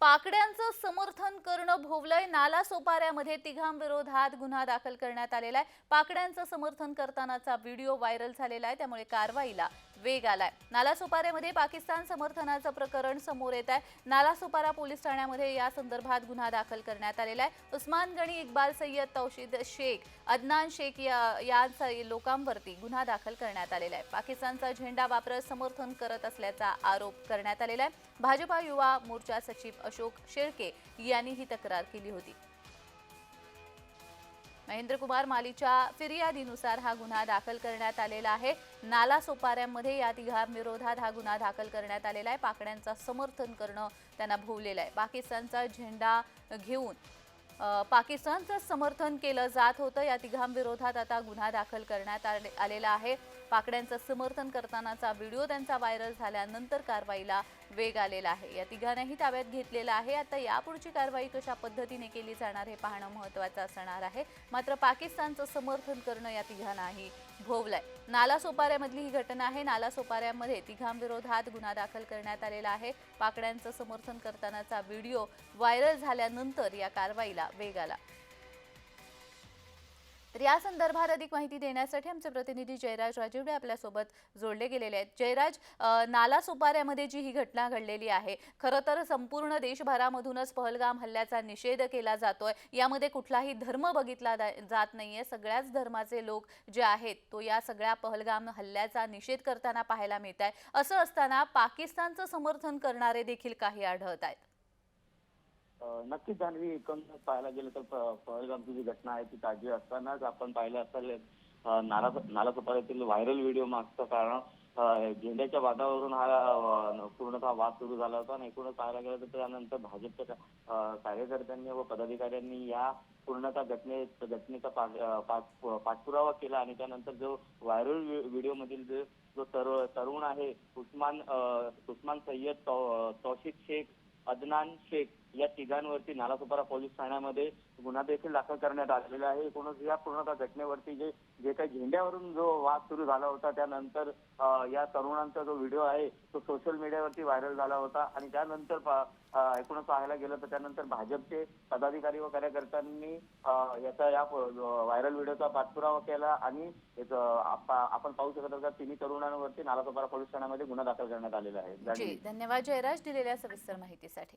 पाकड्यांचं समर्थन करणं भोवलंय. नाला सोपाऱ्यामध्ये तिघांविरोधात गुन्हा दाखल करण्यात आलेला आहे. पाकड्यांचं समर्थन करतानाचा व्हिडिओ व्हायरल झालेला आहे. त्यामुळे कारवाईला वेग आलाय. नाला सोपाऱ्यामध्ये पाकिस्तान समर्थनाचं प्रकरण समोर येत आहे. नाला सोपारा पोलीस ठाण्यामध्ये या संदर्भात गुन्हा दाखल करण्यात आलेला आहे. उस्मान गणी इक्बाल सय्यद तौशीद शेख अदनान शेख या यांचा लोकांवरती गुन्हा दाखल करण्यात आलेला आहे. पाकिस्तानचा झेंडा वापरत समर्थन करत असल्याचा आरोप करण्यात आलेला आहे. भाजपा युवा मोर्चा सचिव अशोक शेळके यांनी ही तक्रार केली होती. महेंद्रकुमार मालीच्या फिर्यादीनुसार हा गुन्हा दाखल करण्यात आलेला आहे. नाला सोपाऱ्यांमध्ये या तिघांविरोधात हा गुन्हा दाखल करण्यात आलेला आहे. पाकड्यांचा समर्थन करणं त्यांना भोवलेलं आहे. पाकिस्तानचा झेंडा घेऊन पाकिस्तानचं समर्थन केलं जात होतं. या तिघांविरोधात आता गुन्हा दाखल करण्यात आले- आलेला आहे. पाकड्यांचं समर्थन करतानाचा व्हिडिओ त्यांचा व्हायरल झाल्यानंतर कारवाईला वेग आलेला आहे. या तिघांनाही ताब्यात घेतलेलं आहे. आता यापुढची कारवाई कशा पद्धतीने केली जाणार हे पाहणं महत्त्वाचं असणार आहे. मात्र पाकिस्तानचं समर्थन करणं या तिघांनाही भोवलंय. नाला सोपाऱ्यामधली ही घटना आहे. नाला सोपाऱ्यामध्ये तिघांविरोधात गुन्हा दाखल करण्यात आलेला आहे. पाकड्यांचं समर्थन करतानाचा व्हिडिओ व्हायरल झाल्यानंतर या कारवाईला वेग आला तर या संदर्भात अधिक माहिती देण्यासाठी आमचे प्रतिनिधी जयराज राजीवडे आपल्यासोबत जोडले गेलेले आहेत. जयराज नाला सुपाऱ्यामध्ये जी ही घटना घडलेली आहे खरं तर संपूर्ण देशभरामधूनच पहलगाम हल्ल्याचा निषेध केला जातोय. यामध्ये कुठलाही धर्म बघितला जात नाहीये. सगळ्याच धर्माचे लोक जे आहेत तो या सगळ्या पहलगाम हल्ल्याचा निषेध करताना पाहायला मिळत आहे असं असताना पाकिस्तानचं समर्थन करणारे देखील काही आढळत आहेत. नक्कीच जान्हवी एकंदर पाहायला गेलं तर पहलगामची जी घटना आहे ती ताजी असतानाच आपण पाहिलं असेल अ, नाला नालासोपाऱ्यातील व्हायरल व्हिडिओ मागचं कारण झेंड्याच्या वादावरून हा पूर्णतः वाद सुरू झाला होता आणि एकूणच पाहायला गेलं तर त्यानंतर भाजपच्या कार्यकर्त्यांनी व पदाधिकाऱ्यांनी या पूर्णतः घटने घटनेचा पाठपुरावा केला आणि त्यानंतर जो व्हायरल व्हिडिओ मधील जो जो तरुण आहे उस्मान उस्मान सय्यद तौशिक शेख अदनान शेख या तिघांवरती नालासोपारा पोलीस ठाण्यामध्ये गुन्हा देखील दाखल करण्यात आलेला आहे. एकूणच या पूर्ण घटनेवरती जे जे काही झेंड्यावरून जो वाद सुरू झाला होता त्यानंतर या तरुणांचा जो व्हिडिओ आहे तो सोशल मीडियावरती व्हायरल झाला होता. आणि त्यानंतर एकूणच पाहायला गेलं तर त्यानंतर भाजपचे पदाधिकारी व कार्यकर्त्यांनी याचा या व्हायरल व्हिडिओचा पाठपुरावा केला आणि आपण पाहू शकत असता तिन्ही तरुणांवरती नालासोपारा पोलीस ठाण्यामध्ये गुन्हा दाखल करण्यात आलेला आहे. धन्यवाद जयराज दिलेल्या सविस्तर माहितीसाठी.